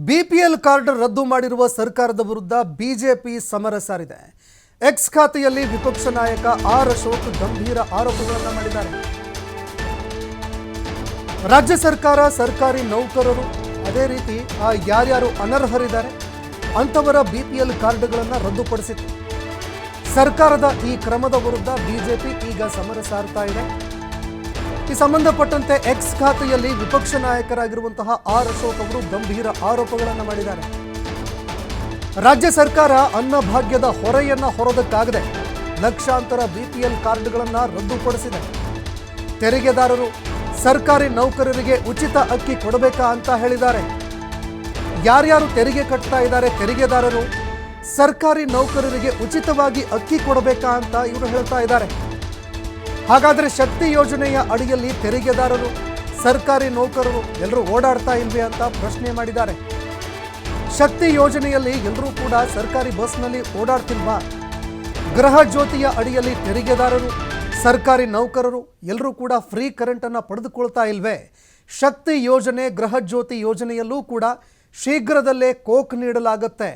BPL card ರದ್ದು ಮಾಡಿರುವ ಸರ್ಕಾರದ ವಿರುದ್ಧ ಬಿಜೆಪಿ ಸಮರ ಸಾರಿದೆ. ಎಕ್ಸ್ ಖಾತೆಯಲ್ಲಿ ವಿಪಕ್ಷ ನಾಯಕ ಆರ್ ಅಶೋಕ್ ಗಂಭೀರ ಆರೋಪಗಳನ್ನು ಮಾಡಿದ್ದಾರೆ. ರಾಜ್ಯ ಸರ್ಕಾರ ಸರ್ಕಾರಿ ನೌಕರರು ಅದೇ ರೀತಿ ಆ, ಯಾರ್ಯಾರು ಅನರ್ಹರಿದ್ದಾರೆ ಅಂಥವರ ಬಿಪಿಎಲ್ ಕಾರ್ಡ್ಗಳನ್ನು ರದ್ದುಪಡಿಸಿತ್ತು. ಸರ್ಕಾರದ ಈ ಕ್ರಮದ ವಿರುದ್ಧ ಬಿಜೆಪಿ ಈಗ ಸಮರ ಸಾರ್ತಾ ಇದೆ. ಈ ಸಂಬಂಧಪಟ್ಟಂತೆ ಎಕ್ಸ್ ಖಾತೆಯಲ್ಲಿ ವಿಪಕ್ಷ ನಾಯಕರಾಗಿರುವಂತಹ ಆರ್ ಅಶೋಕ್ ಅವರು ಗಂಭೀರ ಆರೋಪಗಳನ್ನು ಮಾಡಿದ್ದಾರೆ. ರಾಜ್ಯ ಸರ್ಕಾರ ಅನ್ನಭಾಗ್ಯದ ಹೊರೆಯನ್ನ ಹೊರೋದಕ್ಕಾಗದೆ ಲಕ್ಷಾಂತರ ಬಿಪಿಎಲ್ ಕಾರ್ಡ್ಗಳನ್ನು ರದ್ದುಪಡಿಸಿದೆ. ತೆರಿಗೆದಾರರು ಸರ್ಕಾರಿ ನೌಕರರಿಗೆ ಉಚಿತ ಅಕ್ಕಿ ಕೊಡಬೇಕಾ ಅಂತ ಹೇಳಿದ್ದಾರೆ. ಯಾರ್ಯಾರು ತೆರಿಗೆ ಕಟ್ತಾ ಇದ್ದಾರೆ ತೆರಿಗೆದಾರರು ಸರ್ಕಾರಿ ನೌಕರರಿಗೆ ಉಚಿತವಾಗಿ ಅಕ್ಕಿ ಕೊಡಬೇಕಾ ಅಂತ ಇವರು ಹೇಳ್ತಾ ಇದ್ದಾರೆ. ಹಾಗಾದ್ರೆ ಶಕ್ತಿ ಯೋಜನೆಯ ಅಡಿಯಲ್ಲಿ ತೆರಿಗೆದಾರರು, ಸರ್ಕಾರಿ ನೌಕರರು ಎಲ್ಲರೂ ಓಡಾಡ್ತಾ ಇಲ್ವೇ ಅಂತ ಪ್ರಶ್ನೆ ಮಾಡಿದ್ದಾರೆ. ಶಕ್ತಿ ಯೋಜನೆಯಲ್ಲಿ ಎಲ್ಲರೂ ಕೂಡ ಸರ್ಕಾರಿ ಬಸ್ನಲ್ಲಿ ಓಡಾಡ್ತಿಲ್ವಾ? ಗೃಹ ಜ್ಯೋತಿಯ ಅಡಿಯಲ್ಲಿ ತೆರಿಗೆದಾರರು, ಸರ್ಕಾರಿ ನೌಕರರು ಎಲ್ಲರೂ ಕೂಡ ಫ್ರೀ ಕರೆಂಟನ್ನು ಪಡೆದುಕೊಳ್ತಾ ಇಲ್ವೇ? ಶಕ್ತಿ ಯೋಜನೆ, ಗೃಹ ಜ್ಯೋತಿ ಯೋಜನೆಯಲ್ಲೂ ಕೂಡ ಶೀಘ್ರದಲ್ಲೇ ಕೋಕ್ ನೀಡಲಾಗುತ್ತೆ.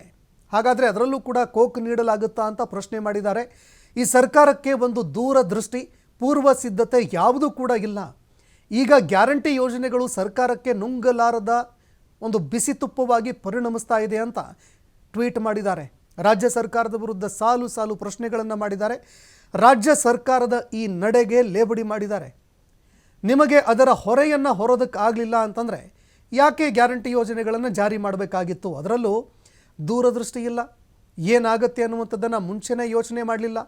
ಹಾಗಾದರೆ ಅದರಲ್ಲೂ ಕೂಡ ಕೋಕ್ ನೀಡಲಾಗುತ್ತಾ ಅಂತ ಪ್ರಶ್ನೆ ಮಾಡಿದ್ದಾರೆ. ಈ ಸರ್ಕಾರಕ್ಕೆ ಒಂದು ದೂರದೃಷ್ಟಿ ಪೂರ್ವ ಸಿದ್ಧತೆ ಯಾವುದೂ ಕೂಡ ಇಲ್ಲ. ಈಗ ಗ್ಯಾರಂಟಿ ಯೋಜನೆಗಳು ಸರ್ಕಾರಕ್ಕೆ ನುಂಗಲಾರದ ಒಂದು ಬಿಸಿ ತುಪ್ಪವಾಗಿ ಪರಿಣಮಿಸ್ತಾ ಇದೆ ಅಂತ ಟ್ವೀಟ್ ಮಾಡಿದ್ದಾರೆ. ರಾಜ್ಯ ಸರ್ಕಾರದ ವಿರುದ್ಧ ಸಾಲು ಸಾಲು ಪ್ರಶ್ನೆಗಳನ್ನು ಮಾಡಿದ್ದಾರೆ. ರಾಜ್ಯ ಸರ್ಕಾರದ ಈ ನಡೆಗೆ ಲೇಬಡಿ ಮಾಡಿದ್ದಾರೆ. ನಿಮಗೆ ಅದರ ಹೊರೆಯನ್ನು ಹೊರೋದಕ್ಕಾಗಲಿಲ್ಲ ಅಂತಂದರೆ ಯಾಕೆ ಗ್ಯಾರಂಟಿ ಯೋಜನೆಗಳನ್ನು ಜಾರಿ ಮಾಡಬೇಕಾಗಿತ್ತು? ಅದರಲ್ಲೂ ದೂರದೃಷ್ಟಿ ಇಲ್ಲ. ಏನಾಗುತ್ತೆ ಅನ್ನುವಂಥದ್ದನ್ನು ಮುಂಚೆನೇ ಯೋಚನೆ ಮಾಡಲಿಲ್ಲ.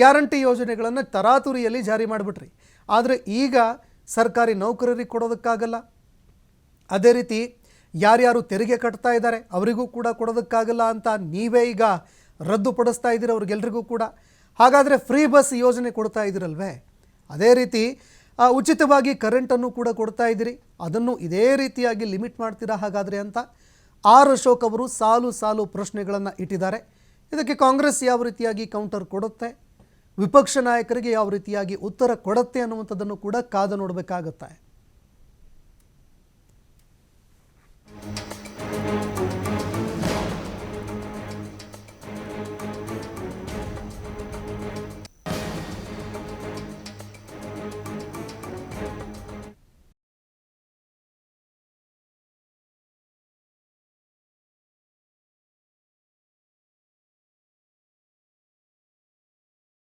ಗ್ಯಾರಂಟಿ ಯೋಜನೆಗಳನ್ನು ತರಾತುರಿಯಲ್ಲಿ ಜಾರಿ ಮಾಡಿಬಿಟ್ರಿ. ಆದರೆ ಈಗ ಸರ್ಕಾರಿ ನೌಕರರಿಗೆ ಕೊಡೋದಕ್ಕಾಗಲ್ಲ. ಅದೇ ರೀತಿ ಯಾರ್ಯಾರು ತೆರಿಗೆ ಕಟ್ತಾ ಇದ್ದಾರೆ ಅವರಿಗೂ ಕೂಡ ಕೊಡೋದಕ್ಕಾಗಲ್ಲ ಅಂತ ನೀವೇ ಈಗ ರದ್ದುಪಡಿಸ್ತಾ ಇದ್ದೀರಿ ಅವ್ರಿಗೆಲ್ರಿಗೂ ಕೂಡ. ಹಾಗಾದರೆ ಫ್ರೀ ಬಸ್ ಯೋಜನೆ ಕೊಡ್ತಾ ಇದ್ದೀರಲ್ವೇ? ಅದೇ ರೀತಿ ಉಚಿತವಾಗಿ ಕರೆಂಟನ್ನು ಕೂಡ ಕೊಡ್ತಾ ಇದ್ದೀರಿ. ಅದನ್ನು ಇದೇ ರೀತಿಯಾಗಿ ಲಿಮಿಟ್ ಮಾಡ್ತೀರಾ ಹಾಗಾದರೆ ಅಂತ ಆರ್ ಅಶೋಕ್ ಅವರು ಸಾಲು ಸಾಲು ಪ್ರಶ್ನೆಗಳನ್ನು ಇಟ್ಟಿದ್ದಾರೆ. ಇದಕ್ಕೆ ಕಾಂಗ್ರೆಸ್ ಯಾವ ರೀತಿಯಾಗಿ ಕೌಂಟರ್ ಕೊಡುತ್ತೆ? ವಿಪಕ್ಷ ನಾಯಕರಿಗೆ ಯಾವ ರೀತಿಯಾಗಿ ಉತ್ತರ ಕೊಡುತ್ತೆ ಅನ್ನುವಂಥದ್ದನ್ನು ಕೂಡ ಕಾದು ನೋಡಬೇಕಾಗತ್ತೆ.